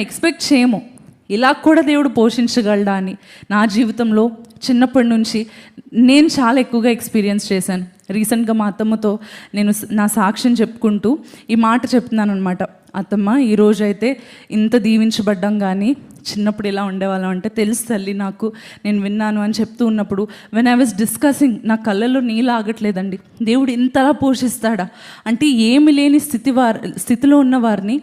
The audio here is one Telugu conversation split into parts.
ఎక్స్పెక్ట్ చేయము. ఇలా కూడా దేవుడు పోషించగలడా అని నా జీవితంలో చిన్నప్పటి నుంచి నేను చాలా ఎక్కువగా ఎక్స్పీరియన్స్ చేశాను. రీసెంట్గా మా అత్తమ్మతో నేను నా సాక్ష్యం చెప్పుకుంటూ ఈ మాట చెప్తున్నాను అనమాట అత్తమ్మ ఈరోజు అయితే ఇంత దీవించబడ్డం కానీ చిన్నప్పుడు ఇలా ఉండేవాళ్ళం అంటే తెలుసు తల్లి నాకు నేను విన్నాను అని చెప్తూ ఉన్నప్పుడు వెన్ ఐ వాజ్ డిస్కసింగ్ నా కళ్ళల్లో నీళ్ళు ఆగట్లేదండి. దేవుడు ఇంతలా పోషిస్తాడా? అంటే ఏమి లేని స్థితి వారి స్థితిలో ఉన్న వారిని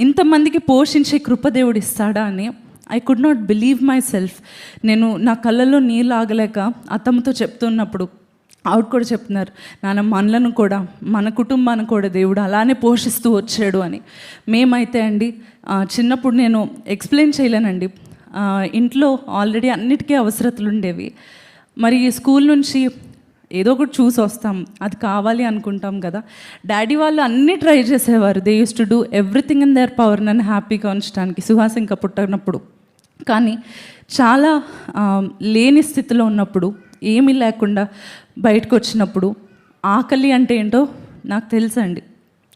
ఇంతమందికి పోషించే కృపదేవుడు ఇస్తాడా అని I could not believe myself నేను నా కళ్ళల్లో నీళ్ళు ఆగలేక అత్తమ్మతో చెప్తున్నప్పుడు ఆవిడ కూడా చెప్తున్నారు నాన్న మనలను కూడా మన కుటుంబాన్ని కూడా దేవుడు అలానే పోషిస్తూ వచ్చాడు అని. మేమైతే అండి చిన్నప్పుడు నేను ఎక్స్ప్లెయిన్ చేయలేనండి. ఇంట్లో ఆల్రెడీ అన్నిటికీ అవసరతలు ఉండేవి. మరి స్కూల్ నుంచి ఏదో ఒకటి చూసి వస్తాం. అది కావాలి అనుకుంటాం కదా. డాడీ వాళ్ళు అన్నీ ట్రై చేసేవారు. They use to do everything in their power నన్ను హ్యాపీగా ఉంచడానికి సుహాస్ ఇంకా పుట్టినప్పుడు. కానీ చాలా లేని స్థితిలో ఉన్నప్పుడు ఏమీ లేకుండా బయటకు వచ్చినప్పుడు ఆకలి అంటే ఏంటో నాకు తెలుసండి.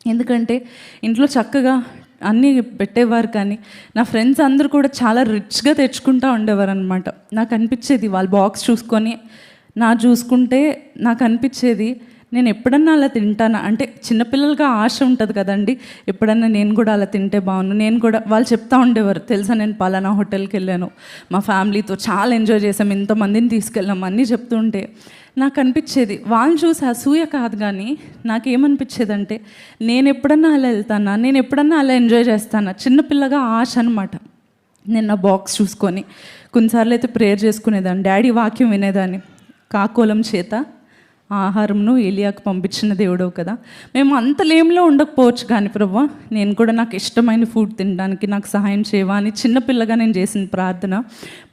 ఎందుకంటే ఇంట్లో చక్కగా అన్నీ పెట్టేవారు కానీ నా ఫ్రెండ్స్ అందరూ కూడా చాలా రిచ్గా తెచ్చుకుంటూ ఉండేవారు అనమాట నాకు అనిపించేది వాళ్ళ బాక్స్ చూసుకొని నా చూసుకుంటే నాకు అనిపించేది నేను ఎప్పుడన్నా అలా తింటానా? అంటే చిన్నపిల్లలకి ఆశ ఉంటుంది కదండి ఎప్పుడన్నా నేను కూడా అలా తింటే బాగున్నాను నేను కూడా వాళ్ళు చెప్తా ఉండేవారు తెలుసా నేను పలానా హోటల్కి వెళ్ళాను మా ఫ్యామిలీతో చాలా ఎంజాయ్ చేసాం ఇంతమందిని తీసుకెళ్ళాం అన్నీ చెప్తుంటే నాకు అనిపించేది. వాళ్ళని చూసి అసూయ కాదు కానీ నాకేమనిపించేదంటే నేను ఎప్పుడన్నా అలా వెళ్తానా? నేను ఎప్పుడన్నా అలా ఎంజాయ్ చేస్తానా? చిన్నపిల్లగా ఆశ అనమాట నేను నా బాక్స్ చూసుకొని కొన్నిసార్లు అయితే ప్రేయర్ చేసుకునేదాన్ని డాడీ వాక్యం వినేదాన్ని కాకోలం చేత ఆహారంను ఏలియాకు పంపించిన దేవుడవు కదా. మేము అంత లేమిలో ఉండకపోవచ్చు కానీ ప్రభు నేను కూడా నాకు ఇష్టమైన ఫుడ్ తినడానికి నాకు సహాయం చేయవా అని చిన్నపిల్లగా నేను చేసిన ప్రార్థన.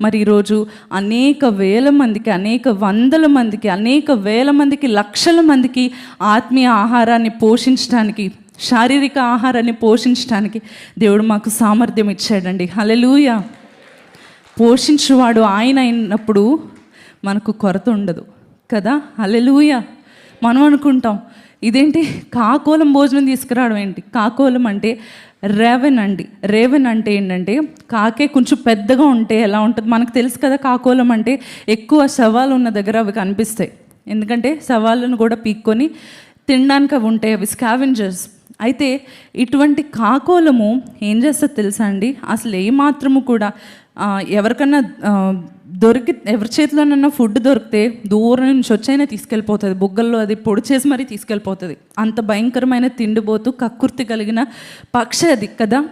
మరి ఈరోజు అనేక వేల మందికి అనేక వందల మందికి అనేక వేల మందికి లక్షల మందికి ఆత్మీయ ఆహారాన్ని పోషించడానికి శారీరక ఆహారాన్ని పోషించడానికి దేవుడు మాకు సామర్థ్యం ఇచ్చాడండి. హలలుయ పోషించువాడు ఆయన అయినప్పుడు మనకు కొరత ఉండదు. కదా? హలెలూయ మనం అనుకుంటాం ఇదేంటి? కాకోలం భోజనం తీసుకురావడం ఏంటి? కాకోలం అంటే రేవెన్ అండి. రేవెన్ అంటే ఏంటంటే కాకే కొంచెం పెద్దగా ఉంటే ఎలా ఉంటుంది? మనకు తెలుసు కదా కాకోలం అంటే ఎక్కువ సవాలు ఉన్న దగ్గర అవి కనిపిస్తాయి. ఎందుకంటే సవాళ్ళను కూడా పీక్కొని తినడానికి అవి ఉంటాయి అవి స్కావెంజర్స్ అయితే ఇటువంటి కాకోలము ఏం చేస్తుంది తెలుసా అండి? అసలు ఏమాత్రము కూడా ఎవరికన్నా దొరికి ఎవరి చేతిలోనన్నా ఫుడ్ దొరికితే దూరం నుంచి వచ్చైనా తీసుకెళ్ళిపోతుంది. బుగ్గల్లో అది పొడి చేసి మరీ తీసుకెళ్ళిపోతుంది. అంత భయంకరమైన తిండిపోతూ కక్కుర్తి కలిగిన పక్షి అది కదా?